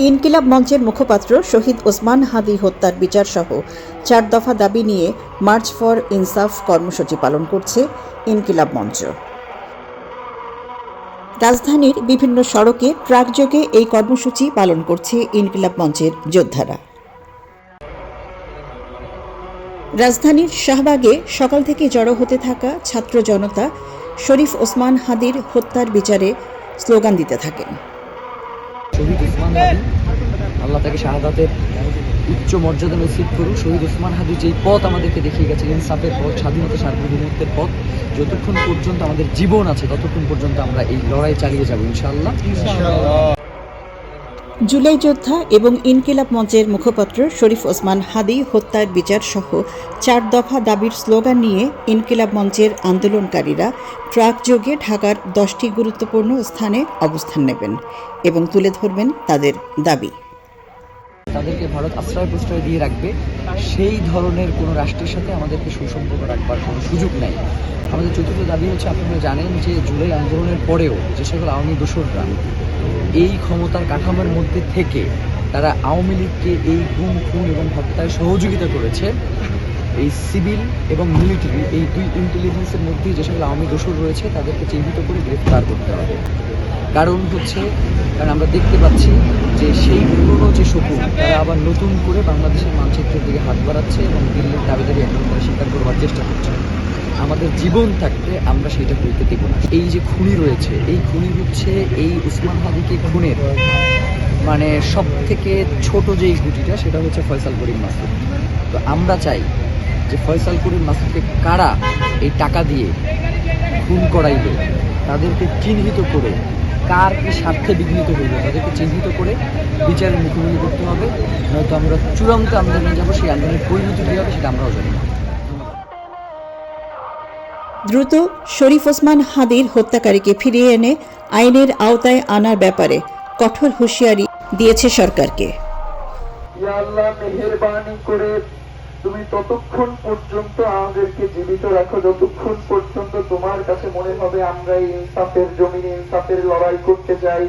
ইনকিলাব মঞ্চের মুখপাত্র শহীদ ওসমান হাদি হত্যার বিচার সহ চার দফা দাবি নিয়ে মার্চ ফর ইনসাফ কর্মসূচি পালন করছে ইনকিলাব মঞ্চ। রাজধানীর বিভিন্ন সড়কে ট্রাকযোগে এই কর্মসূচি পালন করছে ইনকিলাব মঞ্চের যোদ্ধারা। রাজধানীর শাহবাগে সকাল থেকে জড়ো হতে থাকা ছাত্র জনতা শরীফ ওসমান হাদির হত্যার বিচারে স্লোগান দিতে থাকেন। আল্লাহ তাকে শাহাদাতের উচ্চ মর্যাদা নসিব করুক। শহীদ ওসমান হাদি যেই পথ আমাদেরকে দেখিয়ে গেছে, ইনসাফের পথ, স্বাধীনতা সার্বভৌমত্বের পথ, যতক্ষণ পর্যন্ত আমাদের জীবন আছে, ততক্ষণ পর্যন্ত আমরা এই লড়াই চালিয়ে যাব ইনশাআল্লাহ। জুলাই যোদ্ধা এবং ইনকিলাব মঞ্চের মুখপাত্র শরীফ ওসমান হাদি হত্যার বিচার সহ চার দফা দাবির স্লোগান নিয়ে ইনকিলাব মঞ্চের আন্দোলনকারীরা ট্রাক যোগে ঢাকার দশটি গুরুত্বপূর্ণ স্থানে অবস্থান নেবেন এবং তুলে ধরবেন তাদের দাবি। তাদেরকে ভারত আশ্রয় প্রশ্রয় দিয়ে রাখবে, সেই ধরনের কোনো রাষ্ট্রের সাথে আমাদেরকে সুসম্পর্ক রাখবার কোনো সুযোগ নাই। আমাদের চতুর্থ দাবি হচ্ছে, আপনারা জানেন যে জুলাই আন্দোলনের পরেও যে সকল আওয়ামী দোসররা এই ক্ষমতার কাঠামোর মধ্যে থেকে তারা আওয়ামী লীগকে এই গুম, খুন এবং হত্যায় সহযোগিতা করেছে। এই সিভিল এবং মিলিটারি এই দুই ইন্টেলিজেন্সের মধ্যে যে সকল আওয়ামী দোষর রয়েছে, তাদেরকে চিহ্নিত করে গ্রেফতার করতে হবে। কারণ হচ্ছে, কারণ আমরা দেখতে পাচ্ছি যে সেই পুরনো যে শকুন তারা আবার নতুন করে বাংলাদেশের মানচিত্রের দিকে হাত বাড়াচ্ছে এবং দিল্লির দাবি দাবি এখন তারা স্বীকার করবার চেষ্টা করছে। আমাদের জীবন থাকতে আমরা সেটা হইতে দেব না। এই যে খুনি রয়েছে, এই খুনি হচ্ছে এই উসমান হাদিকে খুনের মানে সব থেকে ছোট যেই গুটিটা, সেটা হচ্ছে ফয়সাল করিম মাসুদ। তো আমরা চাই যে ফয়সাল করিম মাসুদকে কারা এই টাকা দিয়ে খুন করাইবে তাদেরকে চিহ্নিত করে কার কি স্বার্থে বিঘ্নিত হইবে তাদেরকে চিহ্নিত করে বিচারের মুখোমুখি করতে হবে। নয়তো আমরা চূড়ান্ত আন্দোলনে যাব সেই আন্দোলনের পরিণতি কী হবে সেটা আমরাও জানি না। দ্রুত শরীফ ওসমান হাদির হত্যাকারীকে ফিরিয়ে এনে আইনের আওতায় আনার ব্যাপারে কঠোর হুঁশিয়ারি দিয়েছে সরকারকে। আল্লাহ মেহেরবানি করে তুমি ততক্ষণ পর্যন্ত আমাদেরকে জীবিত রাখো, যতক্ষণ পর্যন্ত তোমার কাছে মনে হবে আমরা এই ইনসাফের জমিনে ইনসাফের লড়াই করতে চাই।